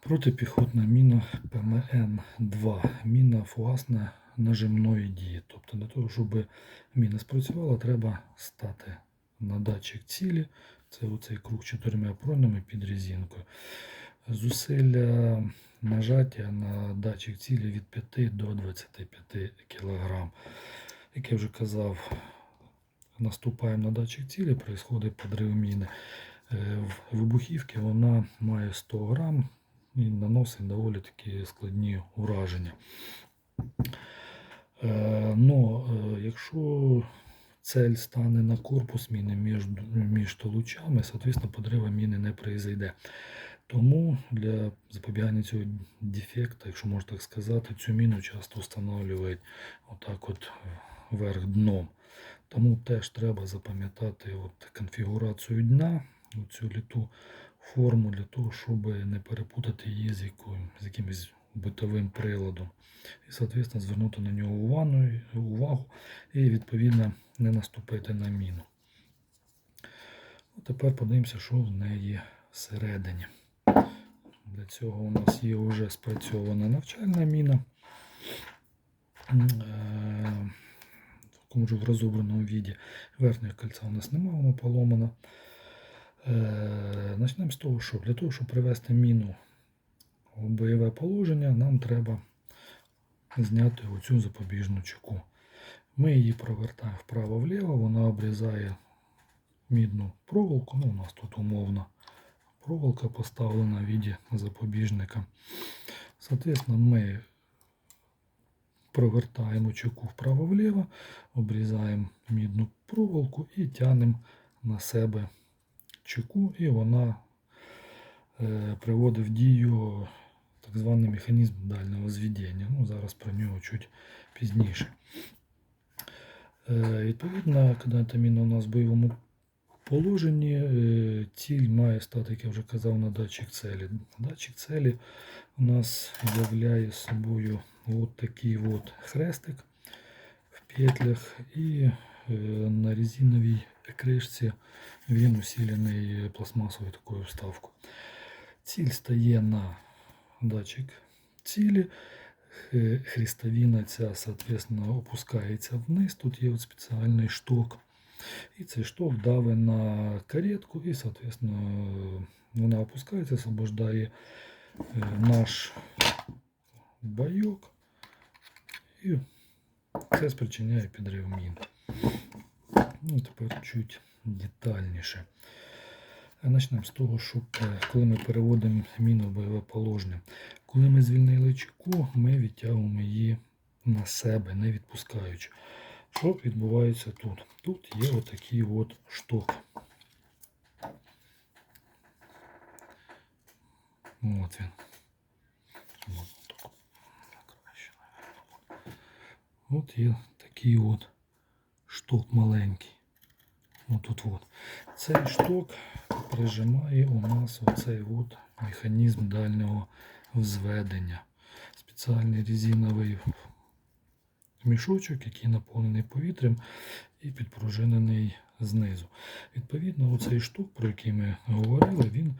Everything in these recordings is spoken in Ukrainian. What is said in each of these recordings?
Протипіхотна міна ПМН-2. Міна фугасна нажимної дії. Тобто для того, щоб міна спрацювала, треба стати на датчик цілі. Це оцей круг чотирма пройнами під резинкою. Зусилля нажаття на датчик цілі від 5 до 25 кг. Як я вже казав, наступаємо на датчик цілі, відбувається подрив міни. Е, В вибухівці вона має 100 грам і наносить доволі такі складні ураження. Е, Но е, якщо цель стане на корпус міни між, між толучами, соответственно, подрива міни не произойде. Тому для запобігання цього дефекту, якщо можна так сказати, цю міну часто встановлюють отак от вверх дном. Тому теж треба запам'ятати от конфігурацію дна, цю літу форму для того, щоб не перепутати її з, якою, з якимось битовим приладом. І, соответственно, звернути на нього увагу, і, відповідно, не наступити на міну. Тепер подивимося, що в неї всередині. Для цього у нас є вже спрацьована навчальна міна. Е, В такому ж в розобраному віді. Верхнього кольця у нас немає, воно поломано. Е, Почнемо з того, що для того, щоб привести міну у бойове положення, нам треба зняти оцю запобіжну чеку. Ми її провертаємо вправо-вліво, вона обрізає мідну проволоку. Ну, у нас тут умовно проволока поставлена в виде запобіжника. Соответственно, ми провертаємо чеку вправо-вліво, обрізаємо мідну проволоку і тягнемо на себе чеку, і вона е, приводить в дію так званий механізм дальнього зведення. Ну, зараз про нього чуть пізніше. Е, Відповідно, коли у нас в бойовому положенні, е, ціль має стати, як я вже казав, на датчик цілі. Датчик цілі у нас являє собою от такий от хрестик в петлях і на резиновій кришці він усилений пластмасовою такою вставкою. Ціль стає на датчик цілі. Хрестовина ця, соответственно, опускається вниз. Тут є от спеціальний шток. І цей шток давить на каретку, і, соответственно, вона опускається, освобождає е, наш бойок. І це спричиняє підрив мін. Ну, тепер чуть детальніше. Почнемо з того, що е, коли ми переводимо міну в бойове положення, коли ми звільнили чеку, ми відтягуємо її на себе, не відпускаючи. Що відбувається тут? Тут є отакий от шток. От він. От є такий от шток маленький. Отут от. Цей шток прижимає у нас оцей от механізм дальнього взведення. Спеціальний резиновий мішочок, який наповнений повітрям і підпружинений знизу. Відповідно, оцей штук, про який ми говорили, він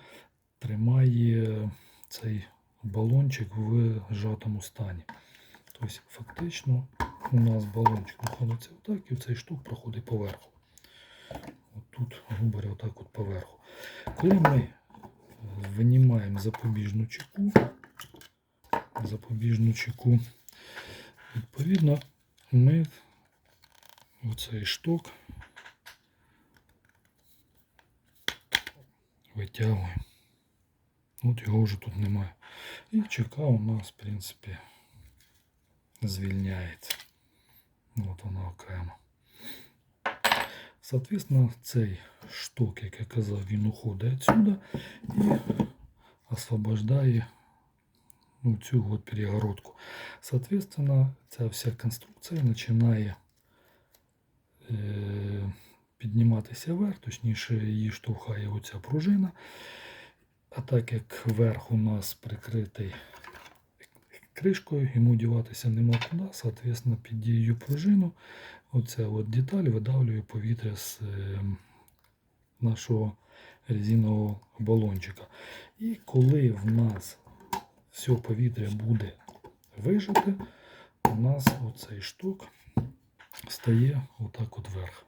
тримає цей балончик в зжатому стані. Тобто, фактично, у нас балончик знаходиться отак, і цей штук проходить поверху. Тут, говоря, отак от поверху. Коли ми винімаємо запобіжну чеку, запобіжну чеку, відповідно, ми оцей шток витягуємо. От його вже тут немає. І чека у нас, в принципі, звільняється. От вона окремо. Соответственно, цей шток, як я казав, він уходить отсюда і освобождає ну, цю от перегородку. Соответственно, ця вся конструкція починає е, підніматися вверх, точніше її штовхає оця пружина. А так як верх у нас прикритий кришкою, йому діватися нема куди, соответственно, під дією пружину оця от деталь видавлює повітря з е, нашого резинового балончика. І коли в нас все повітря буде вижите, у нас оцей шток стає отак от вверх.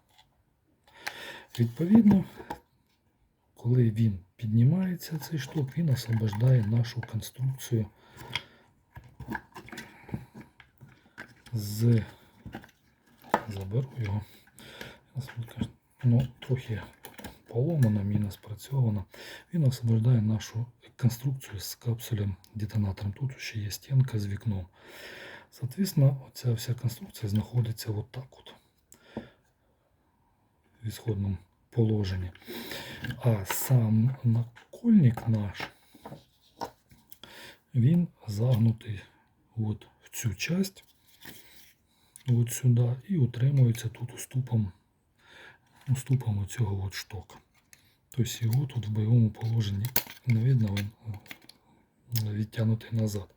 Відповідно, коли він піднімається, цей шток, він освобождає нашу конструкцію з заберу його. Ну, трохи поломано, міна спрацьована. Він освобождає нашу конструкцію з капсулем детонатором. Тут ще є стінка з вікном. Соответственно, оця вся конструкція знаходиться от так от в ісходному положенні. А сам накольник наш, він загнутий от в цю часть, от сюди, і утримується тут уступом, уступом оцього от штока. Тобто його тут в бойовому положенні не видно, він відтягнутий назад.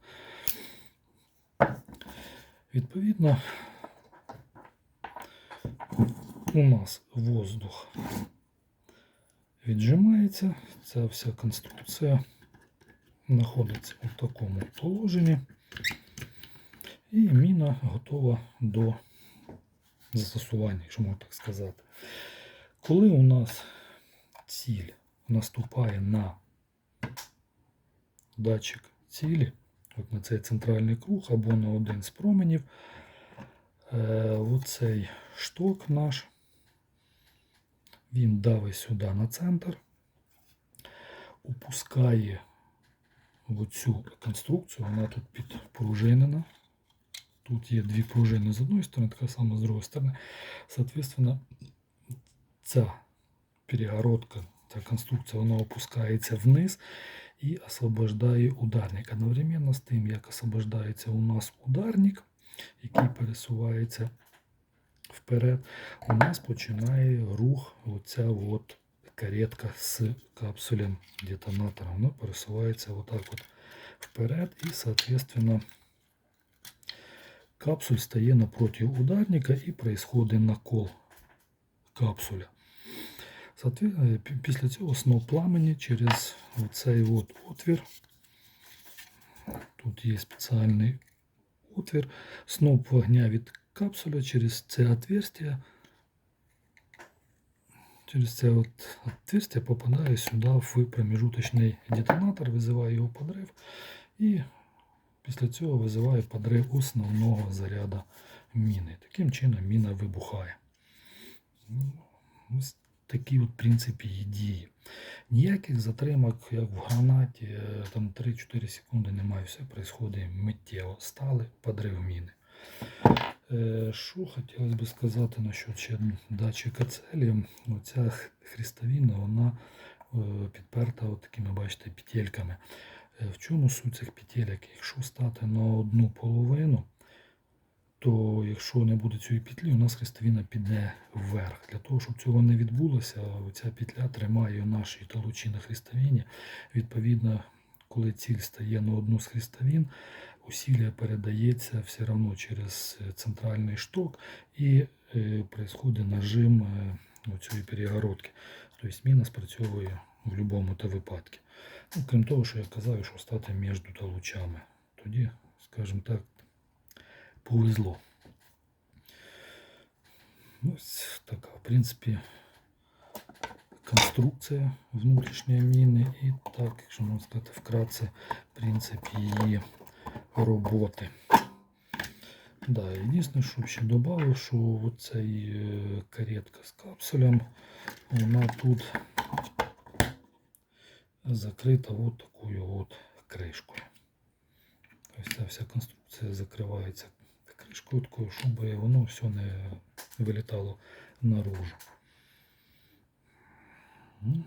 Відповідно, у нас воздух віджимається, ця вся конструкція знаходиться у такому положенні, і міна готова до застосування, якщо можна так сказати. Коли у нас ціль наступає на датчик цілі, от на цей центральний круг або на один з променів, е, оцей шток наш, він давить сюди на центр, опускає в цю конструкцію, вона тут підпружинена. Тут є дві пружини з одної сторони, така сама з другої сторони. Соответственно, ця перегородка, ця конструкція, вона опускається вниз і освобождає ударник. Одновременно з тим, як освобождається у нас ударник, який пересувається вперед, у нас починає рух оця от каретка з капсулем детонатора. Вона пересувається отак от вперед і, соответственно, капсуль стає напроти ударника і происходить накол капсуля. Пі- Після цього сноп пламені через цей от отвір. Тут є спеціальний отвір. Сноп вогня від капсуля через це отверстие. Через це от отверстие попадає сюди в промежуточний детонатор, визиває його подрив і після цього визиває подрив основного заряду міни. Таким чином міна вибухає. Ось такі от, принципі, і дії. Ніяких затримок, як в гранаті, е, там 3-4 секунди немає, все відбувається миттєво. Стали, подрив міни. Е, Що хотілося б сказати насчет ще датчика целі. Оця хрестовина, вона е, підперта от такими, бачите, петельками. Е, В чому суть цих петелек? Якщо стати на одну половину, то якщо не буде цієї петлі, у нас хрестовина піде вверх. Для того, щоб цього не відбулося, ця петля тримає наші толучі на хрестовині. Відповідно, коли ціль стає на одну з хрестовин, усилля передається все одно через е, центральний шток і е, нажим цієї перегородки. Тобто міна спрацьовує в будь-якому випадку. Ну, крім того, що я казав, що стати між толучами. Тоді, скажімо так, повезло. Ось така, в принципі, конструкція внутрішньої міни і так, якщо можна сказати, вкратце, принцип її роботи. Да, єдине, що ще додав, що оцей е, каретка з капсулем, вона тут закрита от такою от кришкою. Тобто ця вся конструкція закривається кришкою такою, щоб воно все не вилітало наружу. Ну,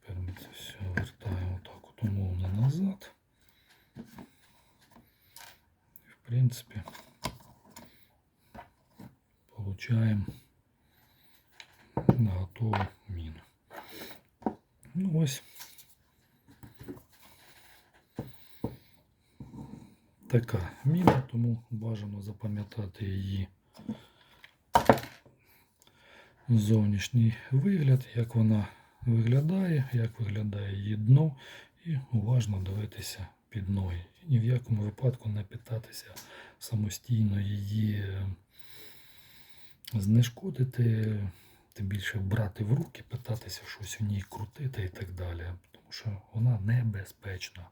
Тепер ми це все вертаємо так от умовно назад. І в принципі получаємо Ну ось. Така міна, тому бажано запам'ятати її зовнішній вигляд, як вона виглядає, як виглядає її дно і уважно дивитися під ноги. І ні в якому випадку не питатися самостійно її е, знешкодити, тим більше брати в руки, питатися щось у ній крутити і так далі. Тому що вона небезпечна.